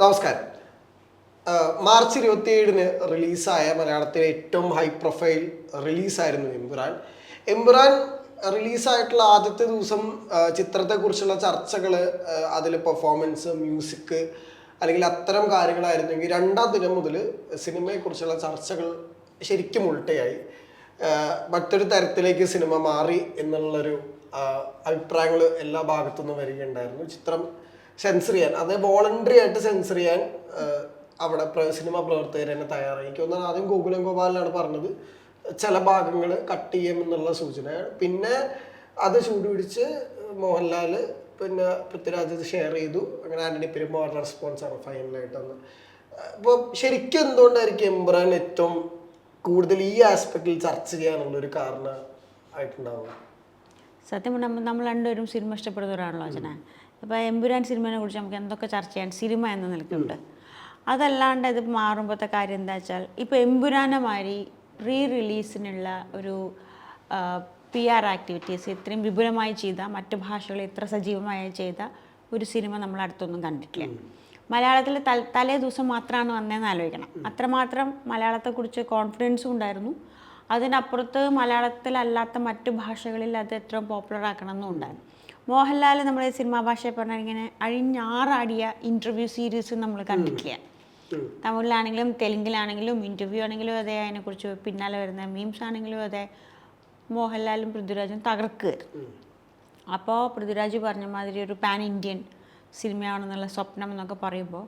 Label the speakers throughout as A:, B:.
A: നമസ്കാരം. മാർച്ച് ഇരുപത്തിയേഴിന് റിലീസായ മലയാളത്തിലെ ഏറ്റവും ഹൈ പ്രൊഫൈൽ റിലീസായിരുന്നു എമ്പുരാൻ. എമ്പുരാൻ റിലീസായിട്ടുള്ള ആദ്യത്തെ ദിവസം ചിത്രത്തെക്കുറിച്ചുള്ള ചർച്ചകൾ അതിൽ പെർഫോമൻസ് മ്യൂസിക് അല്ലെങ്കിൽ അത്തരം കാര്യങ്ങളായിരുന്നെങ്കിൽ രണ്ടാം ദിനം മുതൽ സിനിമയെക്കുറിച്ചുള്ള ചർച്ചകൾ ശരിക്കും ഉൾട്ടയായി. മറ്റൊരു തരത്തിലേക്ക് സിനിമ മാറി എന്നുള്ളൊരു അഭിപ്രായങ്ങൾ എല്ലാ ഭാഗത്തുനിന്നും വരികയുണ്ടായിരുന്നു. ചിത്രം സെൻസർ ചെയ്യാൻ അത് വോളണ്ടറി ആയിട്ട് സെൻസർ ചെയ്യാൻ അവിടെ സിനിമ പ്രവർത്തകർ തന്നെ തയ്യാറായി എനിക്ക് ആദ്യം ഗോകുലം ഗോപാലനാണ് പറഞ്ഞത്. ചില ഭാഗങ്ങൾ കട്ട് ചെയ്യും എന്നുള്ള സൂചന. പിന്നെ അത് ചൂടുപിടിച്ച് മോഹൻലാൽ പിന്നെ പൃഥ്വിരാജ് ഇത് ഷെയർ ചെയ്തു. അങ്ങനെ ആന്റണി അവരുടെ റെസ്പോൺസാണ് ഫൈനലായിട്ടൊന്ന് അപ്പോൾ ശരിക്കും എന്തുകൊണ്ടായിരിക്കും എംബ്രാൻ ഏറ്റവും കൂടുതൽ ഈ ആസ്പെക്റ്റിൽ ചർച്ച ചെയ്യാനുള്ള ഒരു കാരണം ആയിട്ടുണ്ടാവുക
B: സത്യം നമ്മൾ രണ്ടുപേരും സിനിമ ഇഷ്ടപ്പെടുന്നവരാണല്ലോ അച്ഛന അപ്പോൾ എമ്പുരാൻ സിനിമയെ കുറിച്ച് നമുക്ക് എന്തൊക്കെ ചർച്ച ചെയ്യാൻ സിനിമ എന്ന നിലയ്ക്കുണ്ട് അതല്ലാണ്ട് ഇത് മാറുമ്പോഴത്തെ കാര്യം എന്താ വെച്ചാൽ ഇപ്പോൾ എമ്പുരാനെ മാതിരി റീ റിലീസിനുള്ള ഒരു പി ആർ ആക്ടിവിറ്റീസ് ഇത്രയും വിപുലമായി ചെയ്ത മറ്റു ഭാഷകളിൽ ഇത്ര സജീവമായി ചെയ്ത ഒരു സിനിമ നമ്മൾ അടുത്തൊന്നും കണ്ടിട്ടില്ല. മലയാളത്തിൽ തൽ തലേ ദിവസം മാത്രമാണ് വന്നതെന്ന് ആലോചിക്കണം. അത്രമാത്രം മലയാളത്തെക്കുറിച്ച് കോൺഫിഡൻസും ഉണ്ടായിരുന്നു. അതിനപ്പുറത്ത് മലയാളത്തിലല്ലാത്ത മറ്റു ഭാഷകളിൽ അത് എത്രയും പോപ്പുലർ ആക്കണമെന്നും ഉണ്ടായിരുന്നു. മോഹൻലാൽ നമ്മുടെ സിനിമാ ഭാഷയെ പറഞ്ഞാൽ ഇങ്ങനെ അഴിഞ്ഞാറാടിയ ഇന്റർവ്യൂ സീരീസ് നമ്മൾ കണ്ടിട്ടില്ല. തമിഴിലാണെങ്കിലും തെലുങ്കിലാണെങ്കിലും ഇന്റർവ്യൂ ആണെങ്കിലും അതെ അതിനെക്കുറിച്ച് പിന്നാലെ വരുന്ന മീംസ് ആണെങ്കിലും അതെ മോഹൻലാലും പൃഥ്വിരാജും തകർക്കുകയായിരുന്നു അപ്പോൾ പൃഥ്വിരാജ് പറഞ്ഞ മാതിരി ഒരു പാൻ ഇന്ത്യൻ സിനിമയാണെന്നുള്ള സ്വപ്നം എന്നൊക്കെ പറയുമ്പോൾ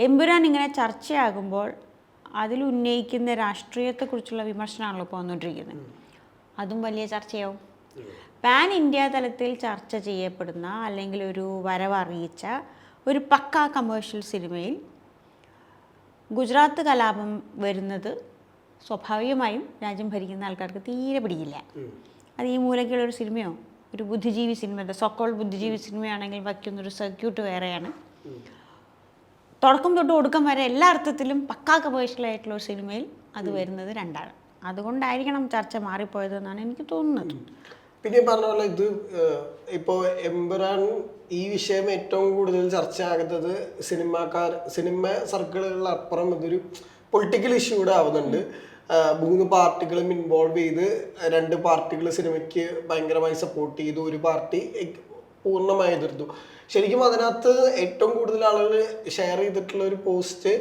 B: എമ്പുരാൻ ഇങ്ങനെ ചർച്ചയാകുമ്പോൾ അതിൽ ഉന്നയിക്കുന്ന രാഷ്ട്രീയത്തെക്കുറിച്ചുള്ള വിമർശനമാണല്ലോ ഇപ്പോൾ വന്നുകൊണ്ടിരിക്കുന്നത്. അതും വലിയ ചർച്ചയാവും. പാൻ ഇന്ത്യ തലത്തിൽ ചർച്ച ചെയ്യപ്പെടുന്ന അല്ലെങ്കിൽ ഒരു വരവറിയിച്ച ഒരു പക്ക കമേഴ്ഷ്യൽ സിനിമയിൽ ഗുജറാത്ത് കലാപം വരുന്നത് സ്വാഭാവികമായും രാജ്യം ഭരിക്കുന്ന ആൾക്കാർക്ക് തീരെ പിടിയില്ല. അത് ഈ മൂലയ്ക്കുള്ളൊരു സിനിമയോ ഒരു ബുദ്ധിജീവി സിനിമ സോക്കോൾ ബുദ്ധിജീവി സിനിമയാണെങ്കിൽ വയ്ക്കുന്നൊരു സർക്യൂട്ട് വേറെയാണ്. തുടക്കം തൊട്ട് ഒടുക്കം വരെ എല്ലാ അർത്ഥത്തിലും പക്കാ കമേഴ്ഷ്യലായിട്ടുള്ള ഒരു സിനിമയിൽ അത് വരുന്നത് രണ്ടാണ്. അതുകൊണ്ടായിരിക്കണം ചർച്ച മാറിപ്പോയതെന്നാണ് എനിക്ക് തോന്നുന്നത്.
A: പിന്നെ പറഞ്ഞ പോലെ ഇത് ഇപ്പോൾ ഇപ്പോ എമ്പുരാൻ ഈ വിഷയം ഏറ്റവും കൂടുതൽ ചർച്ചയാകുന്നത് സിനിമാക്കാർ സിനിമ സർക്കിളുകളിൽ അപ്പുറം ഇതൊരു പൊളിറ്റിക്കൽ ഇഷ്യൂ കൂടെ ആവുന്നുണ്ട്. മൂന്ന് പാർട്ടികളും ഇൻവോൾവ് ചെയ്ത് രണ്ട് പാർട്ടികൾ സിനിമയ്ക്ക് ഭയങ്കരമായി സപ്പോർട്ട് ചെയ്തു. ഒരു പാർട്ടി പൂർണമായി എതിർത്തു. ശരിക്കും അതിനകത്ത് ഏറ്റവും കൂടുതൽ ആളുകൾ ഷെയർ ചെയ്തിട്ടുള്ള ഒരു പോസ്റ്റ്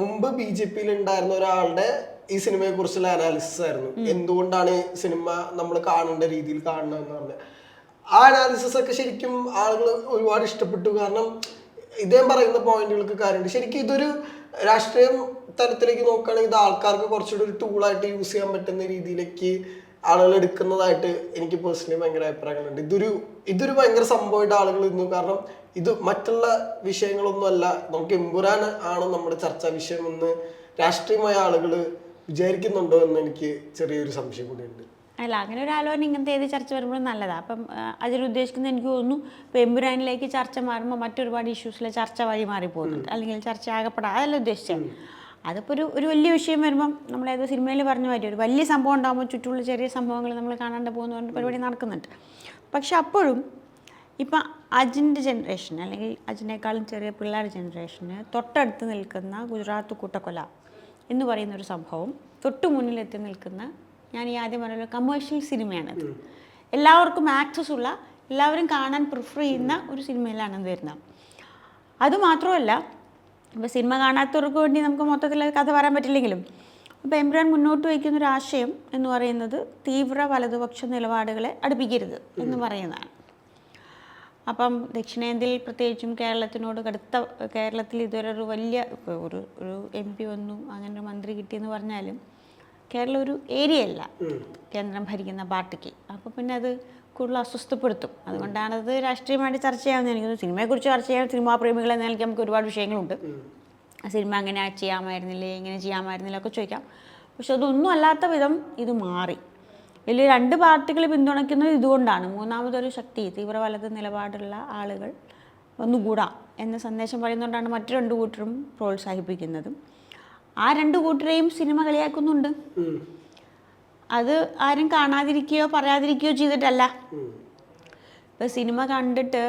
A: മുമ്പ് ബി ജെ പിയിൽ ഉണ്ടായിരുന്ന ഒരാളുടെ ഈ സിനിമയെ കുറിച്ചുള്ള അനാലിസിസ് ആയിരുന്നു. എന്തുകൊണ്ടാണ് സിനിമ നമ്മൾ കാണേണ്ട രീതിയിൽ കാണണമെന്ന് പറഞ്ഞ. ആ അനാലിസിസ് ഒക്കെ ശരിക്കും ആളുകൾ ഒരുപാട് ഇഷ്ടപ്പെട്ടു. കാരണം ഇദ്ദേഹം പറയുന്ന പോയിന്റുകൾക്ക് കാര്യമുണ്ട്. ശരിക്കും ഇതൊരു രാഷ്ട്രീയം തലത്തിലേക്ക് നോക്കുകയാണെങ്കിൽ ഇത് ആൾക്കാർക്ക് കുറച്ചുകൂടി ഒരു ടൂളായിട്ട് യൂസ് ചെയ്യാൻ പറ്റുന്ന രീതിയിലേക്ക് ആളുകൾ എടുക്കുന്നതായിട്ട് എനിക്ക് പേഴ്സണലി ഭയങ്കര അഭിപ്രായങ്ങളുണ്ട്. ഇതൊരു ഇതൊരു ഭയങ്കര സംഭവമായിട്ട് ആളുകൾ ഇന്നു. കാരണം ഇത് മറ്റുള്ള വിഷയങ്ങളൊന്നും അല്ല നമുക്ക് എമ്പുരാൻ ആണ് നമ്മുടെ ചർച്ചാ വിഷയം എന്ന് രാഷ്ട്രീയമായ ആളുകൾ വിചാരിക്കുന്നുണ്ടോ എന്ന് എനിക്ക് ചെറിയൊരു സംശയം കൂടിയുണ്ട്.
B: അല്ല അങ്ങനെ ഒരു ആലോചന ഇങ്ങനത്തെ ഏത് ചർച്ച വരുമ്പോഴും നല്ലതാണ് അപ്പം ഉദ്ദേശിക്കുന്നത് എനിക്ക് തോന്നുന്നു ഇപ്പോൾ എമ്പുരാനിലേക്ക് ചർച്ച മാറുമ്പോൾ മറ്റൊരുപാട് ഇഷ്യൂസിലെ ചർച്ച വഴി മാറിപ്പോകുന്നുണ്ട്. അല്ലെങ്കിൽ ചർച്ച ആകപ്പെടാം അതല്ല ഉദ്ദേശിച്ചത്. അതിപ്പോൾ ഒരു ഒരു വലിയ വിഷയം വരുമ്പം നമ്മൾ ഏതോ സിനിമയിൽ പറഞ്ഞു മാതിരി ഒരു വലിയ സംഭവം ഉണ്ടാകുമ്പോൾ ചുറ്റുമുള്ള ചെറിയ സംഭവങ്ങൾ നമ്മൾ കാണാണ്ട് പോകുന്ന പരിപാടി നടക്കുന്നുണ്ട്. പക്ഷെ അപ്പോഴും ഇപ്പം അജിന്റെ ജനറേഷൻ അല്ലെങ്കിൽ അജിനേക്കാളും ചെറിയ പിള്ളേരുടെ ജനറേഷന് തൊട്ടടുത്ത് നിൽക്കുന്ന ഗുജറാത്ത് കൂട്ടക്കൊല എന്ന് പറയുന്ന ഒരു സംഭവം തൊട്ടു മുന്നിലെത്തി നിൽക്കുന്ന ഞാൻ ഈ ആദ്യം പറഞ്ഞ കമേഴ്ഷ്യൽ സിനിമയാണത് എല്ലാവർക്കും ആക്സസ് ഉള്ള എല്ലാവരും കാണാൻ പ്രിഫർ ചെയ്യുന്ന ഒരു സിനിമയിലാണ് ഇത് വരുന്നത്. അതുമാത്രമല്ല ഇപ്പോൾ സിനിമ കാണാത്തവർക്ക് വേണ്ടി നമുക്ക് മൊത്തത്തിൽ കഥ പറയാൻ പറ്റില്ലെങ്കിലും അപ്പോൾ എംബ്രാൻ മുന്നോട്ട് വയ്ക്കുന്ന ഒരു ആശയം എന്ന് പറയുന്നത് തീവ്ര വലതുപക്ഷ നിലപാടുകളെ അടുപ്പിക്കരുത് എന്ന് പറയുന്നതാണ്. അപ്പം ദക്ഷിണേന്ത്യയിൽ പ്രത്യേകിച്ചും കേരളത്തിനോട് കടുത്ത കേരളത്തിൽ ഇതുവരെ ഒരു വലിയ ഒരു ഒരു എം പി വന്നു അങ്ങനെ ഒരു മന്ത്രി കിട്ടിയെന്ന് പറഞ്ഞാലും കേരളം ഒരു ഏരിയ അല്ല കേന്ദ്രം ഭരിക്കുന്ന പാർട്ടിക്ക്. അപ്പോൾ പിന്നെ അത് കൂടുതൽ അസ്വസ്ഥപ്പെടുത്തും. അതുകൊണ്ടാണത് അത് രാഷ്ട്രീയമായിട്ട് ചർച്ച ചെയ്യാമെന്ന് എനിക്ക് സിനിമയെക്കുറിച്ച് ചർച്ച ചെയ്യാൻ സിനിമാ പ്രേമികളെ നിലയ്ക്ക് നമുക്ക് ഒരുപാട് വിഷയങ്ങളുണ്ട്. സിനിമ അങ്ങനെ ചെയ്യാമായിരുന്നില്ലേ ഇങ്ങനെ ചെയ്യാമായിരുന്നില്ല ഒക്കെ ചോദിക്കാം. പക്ഷെ അതൊന്നും അല്ലാത്ത വിധം ഇത് മാറി. വലിയ രണ്ട് പാർട്ടികൾ പിന്തുണയ്ക്കുന്നത് ഇതുകൊണ്ടാണ്. മൂന്നാമതൊരു ശക്തി തീവ്ര വലത് നിലപാടുള്ള ആളുകൾ ഒന്നുകൂടാ എന്ന സന്ദേശം പറയുന്നതുകൊണ്ടാണ് മറ്റു രണ്ട് കൂട്ടരും പ്രോത്സാഹിപ്പിക്കുന്നതും. ആ രണ്ട് കൂട്ടരെയും സിനിമ കളിയാക്കുന്നുണ്ട്. അത് ആരും കാണാതിരിക്കുകയോ പറയാതിരിക്കുകയോ ചെയ്തിട്ടല്ല.
A: ഉം.
B: ഇപ്പോൾ സിനിമ കണ്ടിട്ട്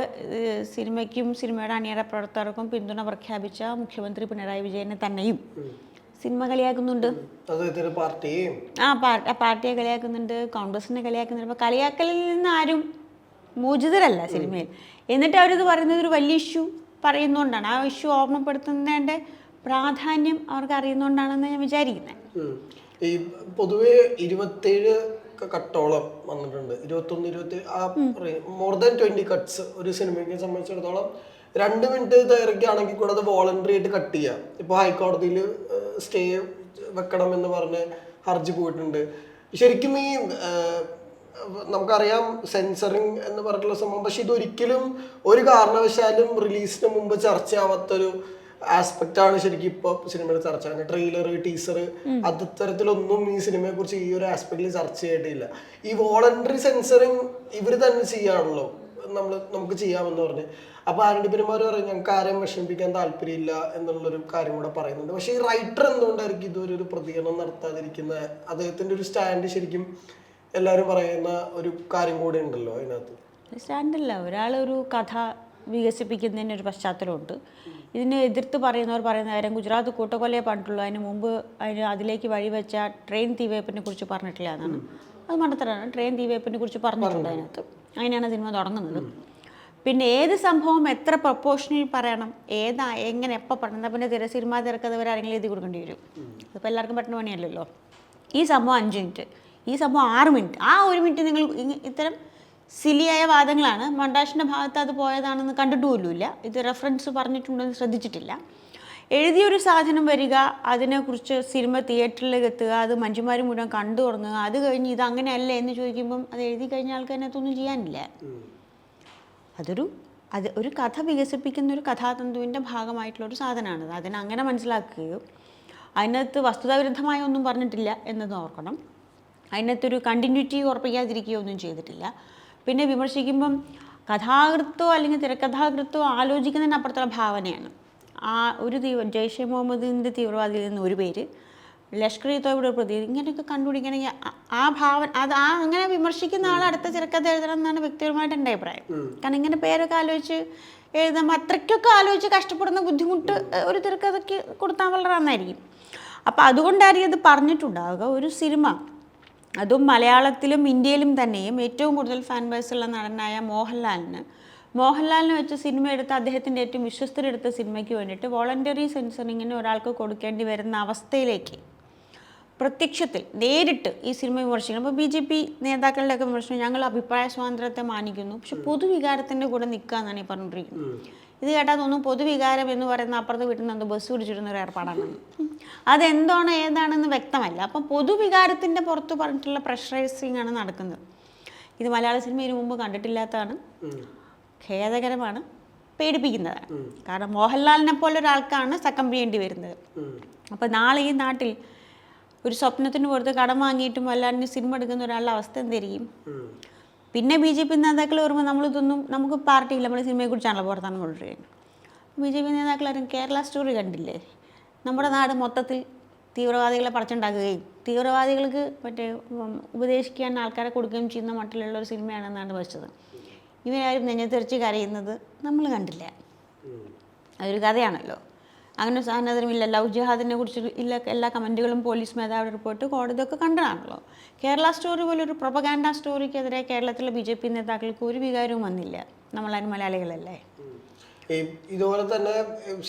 B: സിനിമയ്ക്കും സിനിമയുടെ അണിയറ പ്രവർത്തകർക്കും പിന്തുണ പ്രഖ്യാപിച്ച മുഖ്യമന്ത്രി പിണറായി വിജയനെ തന്നെയും സിനിമ കളിയാക്കുന്നുണ്ട്. ആ പാർട്ടി ആ പാർട്ടിയെ കളിയാക്കുന്നുണ്ട് കോൺഗ്രസിനെ കളിയാക്കുന്നുണ്ട്. അപ്പോൾ കളിയാക്കലിൽ നിന്ന് ആരും മോചിതരല്ല സിനിമയിൽ. എന്നിട്ട് അവരിത് പറയുന്നത് ഒരു വലിയ ഇഷ്യൂ പറയുന്നതുകൊണ്ടാണ് ആ ഇഷ്യൂ ഓർമ്മപ്പെടുത്തുന്നതിന്റെ പ്രാധാന്യം അവർക്ക് അറിയുന്നതുകൊണ്ടാണെന്ന് ഞാൻ വിചാരിക്കുന്നത്.
A: ഈ പൊതുവേ ഇരുപത്തേഴ് ക- കട്ടോളം വന്നിട്ടുണ്ട്. ഇരുപത്തൊന്ന് ഇരുപത്തി ആ മോർ ദാൻ ട്വന്റി കട്ട്സ് ഒരു സിനിമയ്ക്ക് സംബന്ധിച്ചിടത്തോളം രണ്ട് മിനിറ്റ് ദൈർഘ്യമാണെങ്കിൽ കൂടെ അത് വോളണ്ടറി ആയിട്ട് കട്ട് ചെയ്യാം. ഇപ്പോൾ ഹൈക്കോടതിയിൽ സ്റ്റേ വെക്കണം എന്ന് പറഞ്ഞ് ഹർജി പോയിട്ടുണ്ട്. ശരിക്കും ഈ നമുക്കറിയാം സെൻസറിങ് എന്ന് പറഞ്ഞിട്ടുള്ള സംഭവം പക്ഷെ ഇതൊരിക്കലും ഒരു കാരണവശാലും റിലീസിന് മുമ്പ് ചർച്ചയാവാത്തൊരു ആസ്പെക്ട് ആണ് ശരിക്കും ഇപ്പൊ സിനിമയുടെ ചർച്ച. ട്രെയിലർ ടീസർ അത്തരത്തിലൊന്നും ഈ സിനിമയെ കുറിച്ച് ഈ ഒരു ആസ്പെക്റ്റിൽ ചർച്ച ചെയ്തിട്ടില്ല. ഈ വോളണ്ടറി സെൻസറിങ് ഇവർ തന്നെ ചെയ്യാണല്ലോ നമ്മൾ നമുക്ക് ചെയ്യാമെന്ന് പറഞ്ഞ്. അപ്പൊ ആരണ്ടി പെരുമാർ പറയും ഞങ്ങൾക്ക് ആരെയും വിഷമിപ്പിക്കാൻ താല്പര്യമില്ല എന്നുള്ളൊരു കാര്യം കൂടെ പറയുന്നുണ്ട്. പക്ഷെ ഈ റൈറ്റർ എന്തുകൊണ്ടായിരിക്കും ഇതുവരെ ഒരു പ്രതികരണം നടത്താതിരിക്കുന്ന? അദ്ദേഹത്തിന്റെ ഒരു സ്റ്റാൻഡ് ശരിക്കും എല്ലാവരും പറയുന്ന ഒരു കാര്യം കൂടെ ഉണ്ടല്ലോ അതിനകത്ത്.
B: സ്റ്റാൻഡല്ല ഒരാൾ ഒരു കഥ വികസിപ്പിക്കുന്നതിന് ഒരു പശ്ചാത്തലമുണ്ട്. ഇതിനെ എതിർത്ത് പറയുന്നവർ പറയുന്ന കാര്യം ഗുജറാത്ത് കൂട്ടക്കൊലയെ പറഞ്ഞിട്ടുള്ളൂ. അതിന് മുമ്പ് അതിന് അതിലേക്ക് വഴിവെച്ച ട്രെയിൻ തീവയ്പ്പിനെ കുറിച്ച് പറഞ്ഞിട്ടില്ല എന്നാണ്. അത് മണ്ടത്തരാണ് ട്രെയിൻ തീവയ്പ്പിനെ കുറിച്ച് പറഞ്ഞിട്ടുണ്ട് അതിനകത്ത്. അങ്ങനെയാണ് സിനിമ തുടങ്ങുന്നത്. പിന്നെ ഏത് സംഭവം എത്ര പ്രപ്പോഷനിൽ പറയണം? ഏതാ എങ്ങനെ എപ്പോൾ എന്നാൽ പിന്നെ തിര സിനിമ തിരക്കഥ വരെ ആരെങ്കിലും എഴുതി കൊടുക്കേണ്ടി വരും. അതിപ്പോൾ എല്ലാവർക്കും പറ്റുന്ന പണിയല്ലല്ലോ. ഈ സംഭവം അഞ്ച് മിനിറ്റ്. ഈ സംഭവം ആറ് മിനിറ്റ്. ആ ഒരു മിനിറ്റ് നിങ്ങൾ ഇത്തരം സിലിയായ വാദങ്ങളാണ്. മണ്ടാഷിന്റെ ഭാഗത്ത് അത് പോയതാണെന്ന് കണ്ടിട്ടുമില്ല ഇത് റെഫറൻസ് പറഞ്ഞിട്ടുണ്ടെന്ന് ശ്രദ്ധിച്ചിട്ടില്ല. എഴുതിയൊരു സാധനം വരിക അതിനെക്കുറിച്ച് സിനിമ തിയേറ്ററിലേക്ക് എത്തുക അത് മഞ്ജുമാർ മുഴുവൻ കണ്ടു തുടങ്ങുക അത് കഴിഞ്ഞ് ഇത് അങ്ങനെയല്ല എന്ന് ചോദിക്കുമ്പം അത് എഴുതി കഴിഞ്ഞ ആൾക്ക് അതിനകത്തൊന്നും ചെയ്യാനില്ല. അതൊരു അത് ഒരു കഥ വികസിപ്പിക്കുന്ന ഒരു കഥാതന്തുവിന്റെ ഭാഗമായിട്ടുള്ള ഒരു സാധനമാണത് അതിനെ അങ്ങനെ മനസ്സിലാക്കുകയും അതിനകത്ത് വസ്തുതാവിരുദ്ധമായ ഒന്നും പറഞ്ഞിട്ടില്ല എന്നത് ഓർക്കണം. അതിനകത്തൊരു കണ്ടിന്യൂറ്റി ഉറപ്പിക്കാതിരിക്കുകയോ ഒന്നും ചെയ്തിട്ടില്ല. പിന്നെ വിമർശിക്കുമ്പം കഥാകൃത്തോ അല്ലെങ്കിൽ തിരക്കഥാകൃത്തോ ആലോചിക്കുന്നതിനപ്പുറത്തുള്ള ഭാവനയാണ്. ആ ഒരു തീവ്ര ജയ്ഷെ മുഹമ്മദിന്റെ തീവ്രവാദിയിൽ നിന്ന് ഒരു പേര് ലഷ്കർ ഇ തോയുടെ ഒരു പ്രതി ഇങ്ങനെയൊക്കെ കണ്ടുപിടിക്കണമെങ്കിൽ ആ- ആ ഭാവന അത് ആ അങ്ങനെ വിമർശിക്കുന്ന ആൾ അടുത്ത തിരക്കഥ എഴുതണം എന്നാണ് വ്യക്തിപരമായിട്ട് എന്റെ അഭിപ്രായം. കാരണം ഇങ്ങനെ പേരൊക്കെ ആലോചിച്ച് എഴുതുമ്പോൾ അത്രയ്ക്കൊക്കെ ആലോചിച്ച് കഷ്ടപ്പെടുന്ന ബുദ്ധിമുട്ട് ഒരു തിരക്കഥയ്ക്ക് കൊടുത്താൽ വളരെ നന്നായിരിക്കും. അപ്പോൾ അതുകൊണ്ടായിരിക്കും അത് പറഞ്ഞിട്ടുണ്ടാവുക. ഒരു സിനിമ അതും മലയാളത്തിലും ഇന്ത്യയിലും തന്നെയും ഏറ്റവും കൂടുതൽ ഫാൻ ബേസ് ഉള്ള നടനായ മോഹൻലാലിന്. മോഹൻലാലിനെ വെച്ച് സിനിമ എടുത്ത അദ്ദേഹത്തിന്റെ ഏറ്റവും വിശ്വസ്തരെടുത്ത സിനിമയ്ക്ക് വേണ്ടിയിട്ട് വോളണ്ടറി സെൻസറിങ്ങിന് ഒരാൾക്ക് കൊടുക്കേണ്ടി വരുന്ന അവസ്ഥയിലേക്ക് പ്രത്യക്ഷത്തിൽ നേരിട്ട് ഈ സിനിമ വിമർശിക്കണം അപ്പോൾ ബി ജെ പി നേതാക്കളുടെയൊക്കെ വിമർശനം ഞങ്ങൾ അഭിപ്രായ സ്വാതന്ത്ര്യത്തെ മാനിക്കുന്നു. പക്ഷെ പൊതുവികാരത്തിന്റെ കൂടെ നിൽക്കുക എന്നാണ് ഈ പറഞ്ഞുകൊണ്ടിരിക്കുന്നത് ഇത് കേട്ടാൽ തോന്നുന്നു പൊതുവികാരം എന്ന് പറയുന്ന അപ്പുറത്ത് വീട്ടിൽ നിന്ന് ബസ് പിടിച്ചിരുന്ന ഒരു ഏർപ്പാടാണ്. അതെന്താണ് ഏതാണെന്ന് വ്യക്തമല്ല. അപ്പം പൊതുവികാരത്തിന്റെ പുറത്ത് പറഞ്ഞിട്ടുള്ള പ്രഷറൈസിങ് ആണ് നടക്കുന്നത്. ഇത് മലയാള സിനിമ ഇതിനു മുമ്പ് കണ്ടിട്ടില്ലാത്തതാണ്. ഖേദകരമാണ്. പേടിപ്പിക്കുന്നതാണ്. കാരണം മോഹൻലാലിനെ പോലെ ഒരാൾക്കാണ് സക്കം ചെയ്യേണ്ടി വരുന്നത്. അപ്പോൾ നാളെ ഈ നാട്ടിൽ ഒരു സ്വപ്നത്തിന് പുറത്ത് കടം വാങ്ങിയിട്ടും അല്ലാണ്ട് സിനിമ എടുക്കുന്ന ഒരാളുടെ അവസ്ഥ എന്തായിരിക്കും പിന്നെ ബി ജെ പി നേതാക്കൾ വരുമ്പോൾ നമ്മളിതൊന്നും നമുക്ക് പാർട്ടിയില്ല നമ്മൾ സിനിമയെക്കുറിച്ചാണല്ലോ പുറത്താണ് കൊണ്ടുവരികയും ബി ജെ പി നേതാക്കളാരും കേരള സ്റ്റോറി കണ്ടില്ലേ? നമ്മുടെ നാട് മൊത്തത്തിൽ തീവ്രവാദികളെ പറിച്ചുണ്ടാക്കുകയും തീവ്രവാദികൾക്ക് മറ്റേ ഉപദേശിക്കാൻ ആൾക്കാരെ കൊടുക്കുകയും ചെയ്യുന്ന മട്ടിലുള്ള ഒരു സിനിമയാണെന്നാണ് വെച്ചത് ഇവരാരും നെഞ്ഞത്തെറിച്ച് കരയുന്നത് നമ്മൾ കണ്ടില്ല. അതൊരു കഥയാണല്ലോ. അങ്ങനെ ഒരു സാധനത്തിനുമില്ല ലവ് ജിഹാദിനെ കുറിച്ച് ഇല്ല എല്ലാ കമന്റുകളും പോലീസ് മേധാവി റിപ്പോർട്ട് കോടതിയൊക്കെ കണ്ടതാണല്ലോ. കേരള സ്റ്റോറി പോലെ ഒരു പ്രൊപ്പഗാൻഡ സ്റ്റോറിക്കെതിരെ കേരളത്തിലെ ബി ജെ പി നേതാക്കൾക്ക് ഒരു വികാരവും വന്നില്ല. നമ്മളതിന് മലയാളികളല്ലേ?
A: ഇതുപോലെ തന്നെ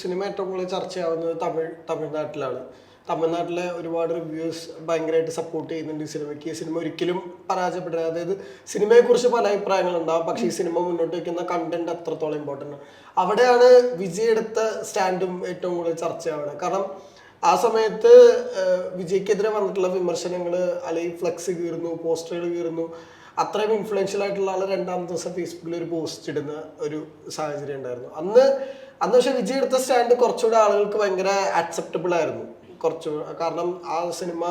A: സിനിമ ഏറ്റവും കൂടുതൽ ചർച്ചയാവുന്നത് തമിഴ് തമിഴ്നാട്ടിലാണ്. തമിഴ്നാട്ടിലെ ഒരുപാട് റിവ്യൂസ് ഭയങ്കരമായിട്ട് സപ്പോർട്ട് ചെയ്യുന്നുണ്ട് ഈ സിനിമയ്ക്ക്. ഈ സിനിമ ഒരിക്കലും പരാജയപ്പെടില്ല അതായത് സിനിമയെക്കുറിച്ച് പല അഭിപ്രായങ്ങളുണ്ടാവും. പക്ഷേ ഈ സിനിമ മുന്നോട്ട് വയ്ക്കുന്ന കണ്ടന്റ് അത്രത്തോളം ഇമ്പോർട്ടന്റ് അവിടെയാണ് വിജയ് എടുത്ത സ്റ്റാൻഡും ഏറ്റവും കൂടുതൽ ചർച്ചയാവുന്നത് കാരണം ആ സമയത്ത് വിജയ്ക്കെതിരെ വന്നിട്ടുള്ള വിമർശനങ്ങൾ അല്ലെങ്കിൽ ഫ്ലെക്സ് കീറുന്നു പോസ്റ്ററുകൾ കീറുന്നു അത്രയും ഇൻഫ്ലുവൻഷ്യൽ ആയിട്ടുള്ള ആൾ രണ്ടാമത്തെ ദിവസം ഫേസ്ബുക്കിൽ ഒരു പോസ്റ്റ് ഇടുന്ന ഒരു സാഹചര്യം ഉണ്ടായിരുന്നു. അന്ന് അന്ന് പക്ഷെ വിജയ് എടുത്ത സ്റ്റാൻഡ് കുറച്ചുകൂടെ ആളുകൾക്ക് ഭയങ്കര ആക്സെപ്റ്റബിൾ ആയിരുന്നു. കുറച്ചു കാരണം ആ സിനിമ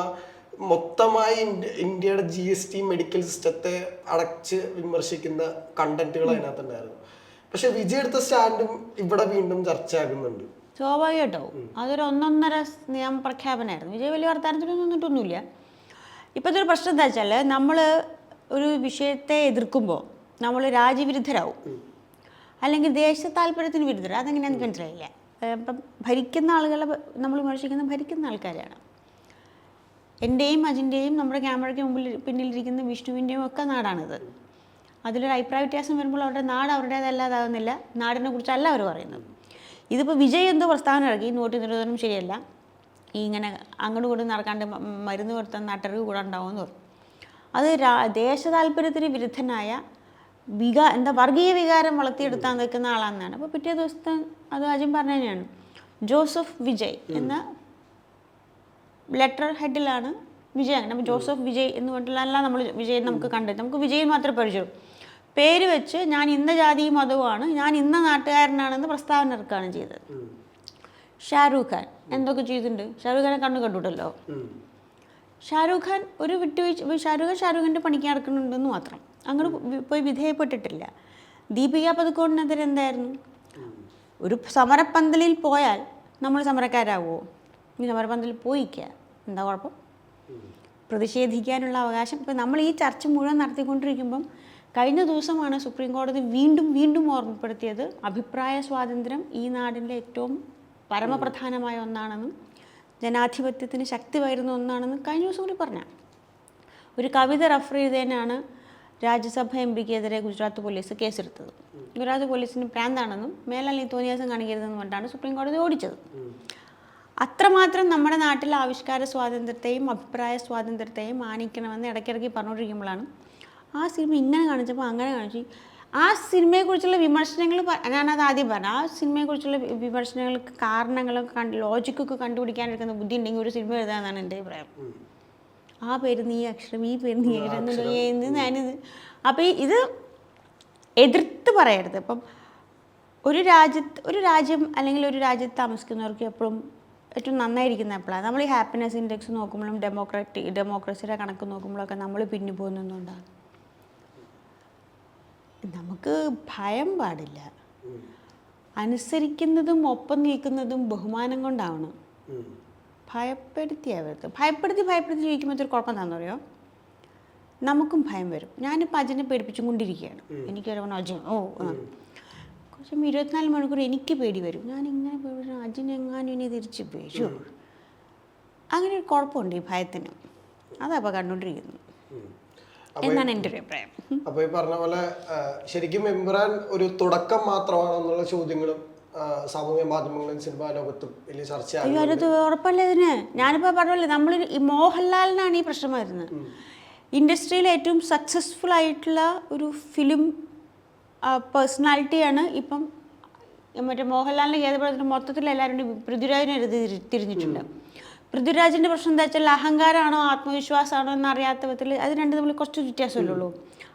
A: മൊത്തമായി ഇന്ത്യ ഇന്ത്യയുടെ ജി എസ് ടി മെഡിക്കൽ സിസ്റ്റത്തെ അടച്ച് വിമർശിക്കുന്ന കണ്ടന്റുകൾ അതിനകത്തുണ്ടായിരുന്നു. പക്ഷെ വിജയ് എടുത്ത സ്റ്റാൻഡും ഇവിടെ വീണ്ടും ചർച്ചയാകുന്നുണ്ട്.
B: സ്വാഭാവികമായിട്ടും. അതൊരു ഒന്നൊന്നര നിയമ പ്രഖ്യാപനമായിരുന്നു. വിജയ് വലിയ വർത്തമാനത്തിനൊന്നും നിന്നിട്ടൊന്നുമില്ല ഇപ്പോഴത്തെ ഒരു പ്രശ്നം എന്താ വെച്ചാൽ നമ്മൾ ഒരു വിഷയത്തെ എതിർക്കുമ്പോൾ നമ്മൾ രാജ്യവിരുദ്ധരാകും അല്ലെങ്കിൽ ദേശ താല്പര്യത്തിന് വിരുദ്ധരാകും അതെങ്ങനെയാണെന്ന് മനസ്സിലായില്ല. ഇപ്പം ഭരിക്കുന്ന ആളുകളെ നമ്മൾ വിമർശിക്കുന്ന ഭരിക്കുന്ന ആൾക്കാരാണ് എന്റെയും അജിന്റെയും നമ്മുടെ ക്യാമറയ്ക്ക് മുമ്പിൽ പിന്നിലിരിക്കുന്ന വിഷ്ണുവിന്റെയും ഒക്കെ നാടാണിത്. അതിലൊരു അഭിപ്രായ വ്യത്യാസം വരുമ്പോൾ അവരുടെ നാട് അവരുടേതല്ലാതാകുന്നില്ല. നാടിനെ കുറിച്ചല്ല അവർ പറയുന്നത്. ഇതിപ്പോൾ വിജയ് എന്തോ പ്രസ്താവന ഇറക്കി. നോട്ട് നിരോധനം ശരിയല്ല. ഈ ഇങ്ങനെ അങ്ങോട്ടും ഇങ്ങോട്ടും നടക്കാണ്ട് മരുന്ന് കൊടുത്ത നാട്ടറിവ് കൂടെ ഉണ്ടാവുമെന്ന് പറഞ്ഞു. അത് ദേശ താല്പര്യത്തിന് വിരുദ്ധനായ വികാ എന്താ വർഗീയ വികാരം വളർത്തിയെടുത്താൻ നിൽക്കുന്ന ആളാണെന്നാണ്. അപ്പോൾ പിറ്റേ ദിവസത്തെ അത് ആദ്യം പറഞ്ഞു തന്നെയാണ്. ജോസഫ് വിജയ് എന്ന ലെറ്റർ ഹെഡിലാണ് വിജയ് അങ്ങനെ. അപ്പോൾ ജോസഫ് വിജയ് എന്ന് പറഞ്ഞിട്ടുള്ള നമ്മൾ വിജയ് നമുക്ക് കണ്ടത്. നമുക്ക് വിജയ് മാത്രമേ പരിചയം പേര് വെച്ച് ഞാൻ ഇന്ന ജാതി മതവുമാണ് ഞാൻ ഇന്ന നാട്ടുകാരനാണെന്ന് പ്രസ്താവന ഇറക്കുകയാണ് ചെയ്തത്. ഷാരൂഖ് ഖാൻ എന്തൊക്കെ ചെയ്തിട്ടുണ്ട്? ഷാരൂഖ് ഖാനെ കണ്ണു കണ്ടുവിട്ടല്ലോ ഷാരൂഖ് ഖാൻ ഒരു വിട്ടുവീഴ്ച ഷാരൂഖ് ഖാൻ ഷാരൂഖിന്റെ ഖാന്റെ പണിക്ക് നടക്കുന്നുണ്ടെന്ന് മാത്രം. അങ്ങോട്ട് പോയി വിധേയപ്പെട്ടിട്ടില്ല. ദീപിക പതുക്കോണിനെതിരെ എന്തായിരുന്നു? ഒരു സമരപ്പന്തലിൽ പോയാൽ നമ്മൾ സമരക്കാരാകുമോ ഈ സമരപ്പന്തലിൽ പോയിക്കുക എന്താ കുഴപ്പം? പ്രതിഷേധിക്കാനുള്ള അവകാശം. ഇപ്പം നമ്മൾ ഈ ചർച്ച മുഴുവൻ നടത്തിക്കൊണ്ടിരിക്കുമ്പം കഴിഞ്ഞ ദിവസമാണ് സുപ്രീം കോടതി വീണ്ടും വീണ്ടും ഓർമ്മപ്പെടുത്തിയത് അഭിപ്രായ സ്വാതന്ത്ര്യം ഈ നാടിന്റെ ഏറ്റവും പരമപ്രധാനമായ ഒന്നാണെന്നും ജനാധിപത്യത്തിന് ശക്തി പകരുന്ന ഒന്നാണെന്നും കഴിഞ്ഞ ദിവസം കൂടി പറഞ്ഞ. ഒരു കവിത റഫർ ചെയ്തതിനാണ് രാജ്യസഭ എം പിക്കെതിരെ ഗുജറാത്ത് പോലീസ് കേസെടുത്തത്. ഗുജറാത്ത് പോലീസിന് പ്രാന്താണെന്നും മേലാൽ തോന്നിയാസം കാണിക്കരുതെന്നും പറഞ്ഞാണ് സുപ്രീം കോടതി ഓടിച്ചത്. അത്രമാത്രം നമ്മുടെ നാട്ടിൽ ആവിഷ്കാര സ്വാതന്ത്ര്യത്തെയും അഭിപ്രായ സ്വാതന്ത്ര്യത്തെയും മാനിക്കണമെന്ന് ഇടയ്ക്കിടയ്ക്ക് പറഞ്ഞുകൊണ്ടിരിക്കുമ്പോഴാണ് ആ സിനിമ ഇങ്ങനെ കാണിച്ചപ്പോൾ അങ്ങനെ കാണിച്ചു. ആ സിനിമയെക്കുറിച്ചുള്ള വിമർശനങ്ങൾ ഞാനത് ആദ്യം പറഞ്ഞു ആ സിനിമയെക്കുറിച്ചുള്ള വിമർശനങ്ങൾക്ക് കാരണങ്ങളൊക്കെ കണ്ട് ലോജിക്കൊക്കെ കണ്ടുപിടിക്കാനെടുക്കുന്ന ബുദ്ധി ഉണ്ടെങ്കിൽ ഒരു സിനിമ എഴുതാമെന്നാണ് എന്റെ അഭിപ്രായം. ആ പേര് നീ അക്ഷരം ഈ പേര് നീ അക്ഷരം എന്ത് ഞാനിത്. അപ്പോൾ ഇത് എതിർത്ത് പറയരുത്. അപ്പം ഒരു രാജ്യത്ത് ഒരു രാജ്യം അല്ലെങ്കിൽ ഒരു രാജ്യത്ത് താമസിക്കുന്നവർക്ക് എപ്പോഴും ഏറ്റവും നന്നായിരിക്കുന്ന എപ്പോഴാണ് നമ്മൾ ഈ ഹാപ്പിനെസ് ഇൻഡെക്സ് നോക്കുമ്പോഴും ഡെമോക്രാറ്റി ഡെമോക്രസിയുടെ കണക്ക് നോക്കുമ്പോഴൊക്കെ നമ്മൾ പിന്നു പോകുന്നൊന്നുണ്ടാകും നമുക്ക് ഭയം പാടില്ല. അനുസരിക്കുന്നതും ഒപ്പം നിൽക്കുന്നതും ബഹുമാനം കൊണ്ടാവണം.
A: ഉം.
B: ഭയപ്പെടുത്തിയാവരുത് ഭയപ്പെടുത്തി ഭയപ്പെടുത്തി ജീവിക്കുമ്പോൾ ഒരു കുഴപ്പം എന്താണെന്ന് അറിയോ? നമുക്കും ഭയം വരും. ഞാനിപ്പോൾ അജനെ പേടിപ്പിച്ചും കൊണ്ടിരിക്കുകയാണ്. എനിക്കൊരു അജൻ ഓ ആ. കുറച്ചും ഇരുപത്തിനാല് മണിക്കൂർ എനിക്ക് പേടി വരും. ഞാൻ ഇങ്ങനെ പേടി അജിനെങ്ങാനും ഇനി തിരിച്ച് വരും അങ്ങനെ ഒരു കുഴപ്പമുണ്ട് ഈ ഭയത്തിന്. അതാ ഇപ്പോൾ കണ്ടുകൊണ്ടിരിക്കുന്നത്. എന്നാണ് എന്റെ ഒരു അഭിപ്രായം.
A: അപ്പൊ ഈ പറഞ്ഞ പോലെ ശരിക്കും എംബ്രാൻ ഒരു തുടക്കം മാത്രമാണെന്നുള്ള ചോദ്യങ്ങളും സാമൂഹ്യ മാധ്യമങ്ങളിൽ സിനിമാ ലോകത്തും വലിയ
B: അയ്യോ
A: ചർച്ചയാകുന്നുണ്ട്
B: അത് ഉറപ്പല്ലേ ഇതിന്? ഞാനിപ്പോൾ പറഞ്ഞല്ലേ നമ്മൾ ഈ മോഹൻലാലിനാണ് ഈ പ്രശ്നം വരുന്നത്. ഇൻഡസ്ട്രിയിൽ ഏറ്റവും സക്സസ്ഫുൾ ആയിട്ടുള്ള ഒരു ഫിലിം പേഴ്സണാലിറ്റിയാണ് ഇപ്പം മറ്റേ മോഹൻലാലിനെ ചെയ്തപ്പോൾ മൊത്തത്തിൽ എല്ലാവരും പൃഥ്വിരാജിനെ തിരിഞ്ഞിട്ടുണ്ട്. പൃഥ്വിരാജിന്റെ പ്രശ്നം എന്താ വെച്ചാൽ അഹങ്കാരമാണോ ആത്മവിശ്വാസമാണോ എന്നറിയാത്ത വിധത്തിൽ അത് രണ്ടും തമ്മിൽ കുറച്ച് വ്യത്യാസമല്ലുള്ളൂ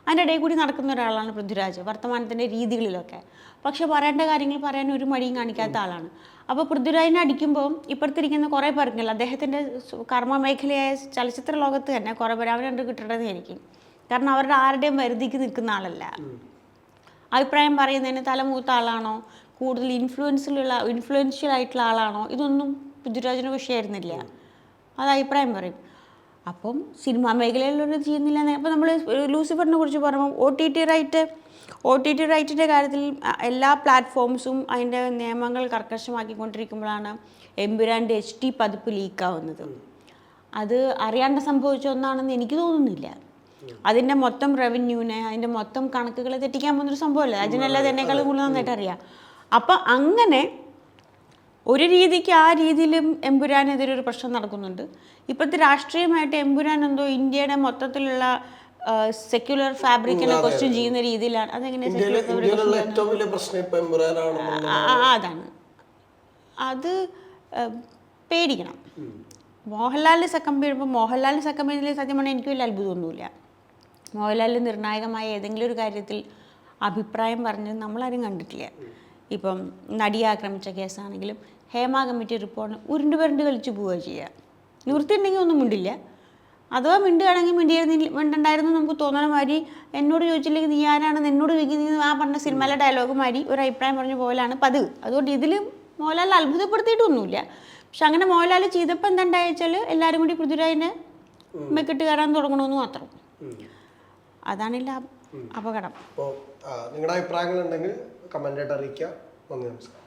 B: അതിന്റെ ഇടയിൽ കൂടി നടക്കുന്ന ഒരാളാണ് പൃഥ്വിരാജ് വർത്തമാനത്തിന്റെ രീതികളിലൊക്കെ. പക്ഷെ പറയേണ്ട കാര്യങ്ങൾ പറയാൻ ഒരു മടിയും കാണിക്കാത്ത ആളാണ്. അപ്പോൾ പൃഥ്വിരാജിനെ അടിക്കുമ്പോൾ ഇപ്പുറത്തിരിക്കുന്ന കുറേ പേർക്കില്ല അദ്ദേഹത്തിന്റെ കർമ്മ മേഖലയായ ചലച്ചിത്ര ലോകത്ത് തന്നെ കുറേ പേര് അവരുണ്ട് കിട്ടേണ്ടത് ആയിരിക്കും കാരണം അവരുടെ ആരുടെയും വരുതിക്ക് നിൽക്കുന്ന ആളല്ല. അഭിപ്രായം പറയുന്നതിന് തലമൂത്ത ആളാണോ കൂടുതൽ ഇൻഫ്ലുവൻസിലുള്ള ഇൻഫ്ലുവൻഷ്യൽ ആയിട്ടുള്ള ആളാണോ ഇതൊന്നും പൃഥ്വിരാജിന് വിഷയമായിരുന്നില്ല അത് അഭിപ്രായം പറയും. അപ്പം സിനിമാ മേഖലയിലുള്ളവർ ചെയ്യുന്നില്ല അപ്പം നമ്മൾ ലൂസിഫറിനെ കുറിച്ച് പറയുമ്പോൾ O T T right O T T റൈറ്റിന്റെ കാര്യത്തിൽ എല്ലാ പ്ലാറ്റ്ഫോംസും അതിന്റെ നിയമങ്ങൾ കർക്കശമാക്കിക്കൊണ്ടിരിക്കുമ്പോഴാണ് എമ്പുരാന്റെ എച്ച് ടി പതിപ്പ് ലീക്കാവുന്നത്. അത് അറിയാണ്ട് സംഭവിച്ച ഒന്നാണെന്ന് എനിക്ക് തോന്നുന്നില്ല. അതിന്റെ മൊത്തം റവന്യൂവിനെ അതിന്റെ മൊത്തം കണക്കുകളെ തെറ്റിക്കാൻ പോകുന്നൊരു സംഭവമല്ല. അതിനല്ലാതെ എന്നെക്കാളും കൂടുതൽ നന്നായിട്ട് അറിയാം. അപ്പം അങ്ങനെ ഒരു രീതിക്ക് ആ രീതിയിലും എമ്പുരാനെതിരെ ഒരു പ്രശ്നം നടക്കുന്നുണ്ട്. ഇപ്പോഴത്തെ രാഷ്ട്രീയമായിട്ട് എമ്പുരാൻ എന്തോ ഇന്ത്യയുടെ മൊത്തത്തിലുള്ള സെക്യുലർ ഫാബ്രിക്കിനെ ക്വസ്റ്റ്യൻ ചെയ്യുന്ന രീതിയിലാണ്. അതെങ്ങനെ അതാണ്. അത് പേടിക്കണം. മോഹൻലാലിന് സക്കം പേടുമ്പോൾ മോഹൻലാലിന് സക്കം വീഴുന്നതിൽ സത്യം പറഞ്ഞാൽ എനിക്ക് വലിയ അത്ഭുതമൊന്നുമില്ല. മോഹൻലാലിന് നിർണായകമായ ഏതെങ്കിലും ഒരു കാര്യത്തിൽ അഭിപ്രായം പറഞ്ഞത് നമ്മളാരും കണ്ടിട്ടില്ല. ഇപ്പം നടിയെ ആക്രമിച്ച കേസാണെങ്കിലും ഹേമ കമ്മിറ്റി റിപ്പോർട്ട് ഉരുണ്ട് പുരണ്ട് കളിച്ച് പോവുക ചെയ്യുക. നിവൃത്തിയുണ്ടെങ്കിൽ ഒന്നും മിണ്ടില്ല. അഥവാ മിണ്ടുകയാണെങ്കിൽ മിണ്ടിയിരുന്നില്ല മിണ്ടുണ്ടായിരുന്നു നമുക്ക് തോന്നണ മാതിരി എന്നോട് ചോദിച്ചില്ലെങ്കിൽ നീ ആരാണെന്ന് എന്നോട് ചോദിക്കുന്നത് ആ പറഞ്ഞ സിനിമയിലെ ഡയലോഗ് മാതിരി ഒരു അഭിപ്രായം പറഞ്ഞു പോലാണ് പതിവ്. അതുകൊണ്ട് ഇതിൽ മോഹൻലാൽ അത്ഭുതപ്പെടുത്തിയിട്ടൊന്നുമില്ല. പക്ഷെ അങ്ങനെ മോഹൻലാൽ ചെയ്തപ്പോൾ എന്തുണ്ടായി വെച്ചാൽ എല്ലാവരും കൂടി പൃഥ്വിരാജിനെ മെക്കിട്ട് കയറാൻ തുടങ്ങണമെന്ന് മാത്രം. അതാണ് അപകടം.
A: നിങ്ങളുടെ അഭിപ്രായങ്ങൾ ഉണ്ടെങ്കിൽ കമന്റായിട്ട് അറിയിക്കുക. നന്ദി നമസ്കാരം.